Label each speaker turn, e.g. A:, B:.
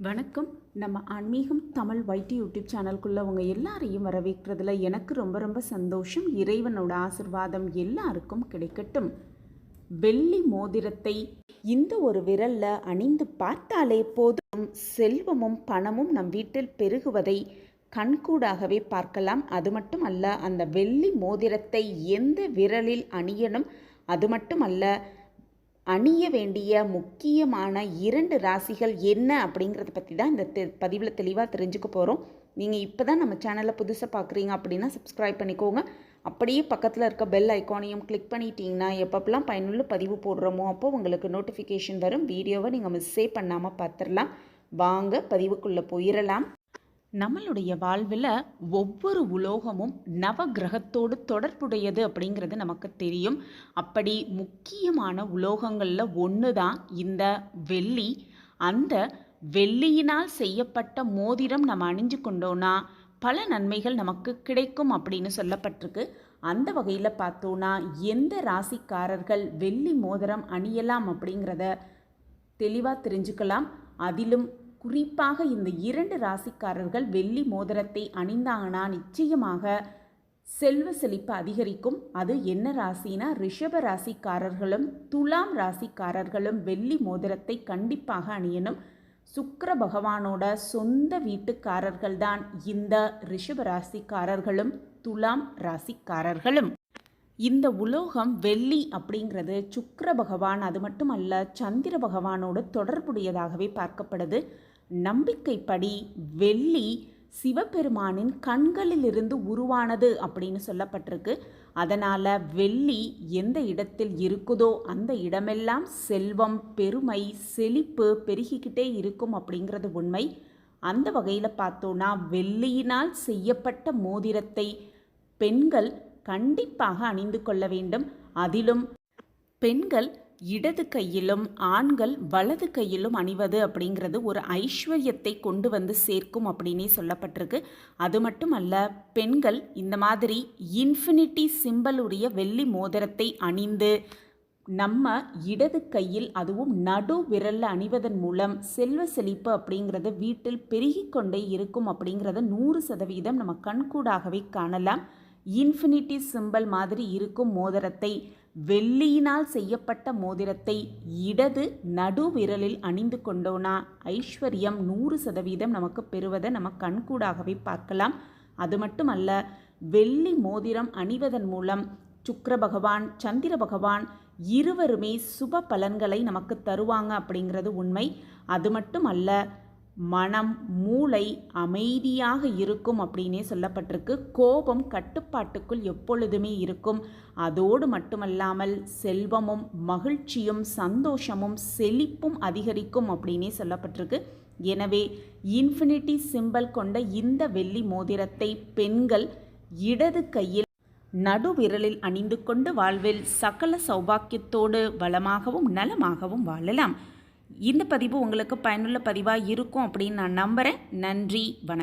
A: வணக்கம். நம்ம ஆன்மீகம் தமிழ் வைட்டி யூடியூப் சேனல்குள்ளே உங்கள் எல்லாரையும் வரவேற்கிறதுல எனக்கு ரொம்ப ரொம்ப சந்தோஷம். இறைவனோட ஆசிர்வாதம் எல்லாருக்கும் கிடைக்கட்டும். வெள்ளி மோதிரத்தை இந்த ஒரு விரலில் அணிந்து பார்த்தாலே போதும். செல்வமும் பணமும் நம் வீட்டில் பெருகுவதை கண்கூடாகவே பார்க்கலாம். அது மட்டும் அல்ல அந்த வெள்ளி மோதிரத்தை எந்த விரலில் அணியணும்? அது மட்டும் அல்ல அணிய வேண்டிய முக்கியமான இரண்டு ராசிகள் என்ன அப்படிங்கிறத பற்றி தான் இந்த தெ- பதிவில் தெளிவாக தெரிஞ்சுக்க போகிறோம் நீங்கள் இப்போ தான் நம்ம சேனலை புதுசாக பார்க்குறீங்க அப்படின்னா சப்ஸ்கிரைப் பண்ணிக்கோங்க. அப்படியே பக்கத்தில் இருக்க பெல் ஐக்கானையும் கிளிக் பண்ணிட்டீங்கன்னா எப்பப்பெல்லாம் பயனுள்ள பதிவு போடுறோமோ அப்போ உங்களுக்கு நோட்டிஃபிகேஷன் வரும். வீடியோவை நீங்கள் மிஸ்ஸே பண்ணாமல் பார்த்துடலாம் வாங்க பதிவுக்குள்ளே போயிடலாம் நம்மளுடைய வாழ்வில் ஒவ்வொரு உலோகமும் நவ கிரகத்தோடு தொடர்புடையது அப்படிங்கிறது நமக்கு தெரியும். அப்படி முக்கியமான உலோகங்களில் ஒன்று தான் இந்த வெள்ளி. அந்த வெள்ளியினால் செய்யப்பட்ட மோதிரம் நம்ம அணிஞ்சு கொண்டோன்னா பல நன்மைகள் நமக்கு கிடைக்கும் அப்படின்னு சொல்லப்பட்டிருக்கு. அந்த வகையில் பார்த்தோன்னா எந்த ராசிக்காரர்கள் வெள்ளி மோதிரம் அணியலாம் அப்படிங்கிறத தெளிவாக தெரிஞ்சுக்கலாம். அதிலும் குறிப்பாக இந்த இரண்டு ராசிக்காரர்கள் வெள்ளி மோதிரத்தை அணிந்தாங்கன்னா நிச்சயமாக செல்வ செழிப்பு அதிகரிக்கும். அது என்ன ராசினா ரிஷப ராசிக்காரர்களும் துலாம் ராசிக்காரர்களும் வெள்ளி மோதிரத்தை கண்டிப்பாக அணியணும். சுக்கர பகவானோட சொந்த வீட்டுக்காரர்கள் தான் இந்த ரிஷப ராசிக்காரர்களும் துலாம் ராசிக்காரர்களும். இந்த உலோகம் வெள்ளி அப்படிங்கிறது சுக்கர பகவான் அது மட்டுமல்ல சந்திர பகவானோடு தொடர்புடையதாகவே பார்க்கப்படுது. நம்பிக்கைப்படி வெள்ளி சிவபெருமானின் கண்களிலிருந்து உருவானது அப்படின்னு சொல்லப்பட்டிருக்கு. அதனால் வெள்ளி எந்த இடத்தில் இருக்குதோ அந்த இடமெல்லாம் செல்வம் பெருமை செழிப்பு பெருகிக்கிட்டே இருக்கும் அப்படிங்கிறது உண்மை. அந்த வகையில் பார்த்தோன்னா வெள்ளியினால் செய்யப்பட்ட மோதிரத்தை பெண்கள் கண்டிப்பாக அணிந்து கொள்ள வேண்டும். அதிலும் பெண்கள் இடது கையிலும் ஆண்கள் வலது கையிலும் அணிவது அப்படிங்கிறது ஒரு ஐஸ்வர்யத்தை கொண்டு வந்து சேர்க்கும் அப்படின்னே சொல்லப்பட்டிருக்கு. அது மட்டும் அல்ல பெண்கள் இந்த மாதிரி இன்ஃபினிட்டி சிம்பல் உடைய வெள்ளி மோதிரத்தை அணிந்து நம்ம இடது கையில் அதுவும் நடு விரலில் அணிவதன் மூலம் செல்வ செழிப்பு அப்படிங்கிறது வீட்டில் பெருகிக்கொண்டே இருக்கும் அப்படிங்கிறத நூறு சதவீதம் நம்ம கண்கூடாகவே காணலாம். இன்ஃபினிட்டி சிம்பல் மாதிரி இருக்கும் மோதிரத்தை வெள்ளியினால் செய்யப்பட்ட மோதிரத்தை இடது நடு விரலில் அணிந்து கொண்டோனா? ஐஸ்வர்யம் நூறு சதவீதம் நமக்கு பெறுவதை நம்ம கண்கூடாகவே பார்க்கலாம். அது மட்டுமல்ல வெள்ளி மோதிரம் அணிவதன் மூலம் சுக்கர பகவான் சந்திர பகவான் இருவருமே சுப பலன்களை நமக்கு தருவாங்க அப்படிங்கிறது உண்மை. அது மட்டும் அல்ல மனம் மூளை அமைதியாக இருக்கும் அப்படின்னே சொல்லப்பட்டிருக்கு. கோபம் கட்டுப்பாட்டுக்குள் எப்பொழுதுமே இருக்கும். அதோடு மட்டுமல்லாமல் செல்வமும் மகிழ்ச்சியும் சந்தோஷமும் செழிப்பும் அதிகரிக்கும் அப்படின்னே சொல்லப்பட்டிருக்கு. எனவே இன்ஃபினிட்டி சிம்பல் கொண்ட இந்த வெள்ளி மோதிரத்தை பெண்கள் இடது கையில் நடுவிரலில் அணிந்து கொண்டு வாழ்வில் சகல சௌபாக்கியத்தோடு வளமாகவும் நலமாகவும் வாழலாம். இந்த பதிவு உங்களுக்கு பயனுள்ள பதிவாக இருக்கும் அப்படின்னு நான் நம்புகிறேன் நன்றி வணக்கம்.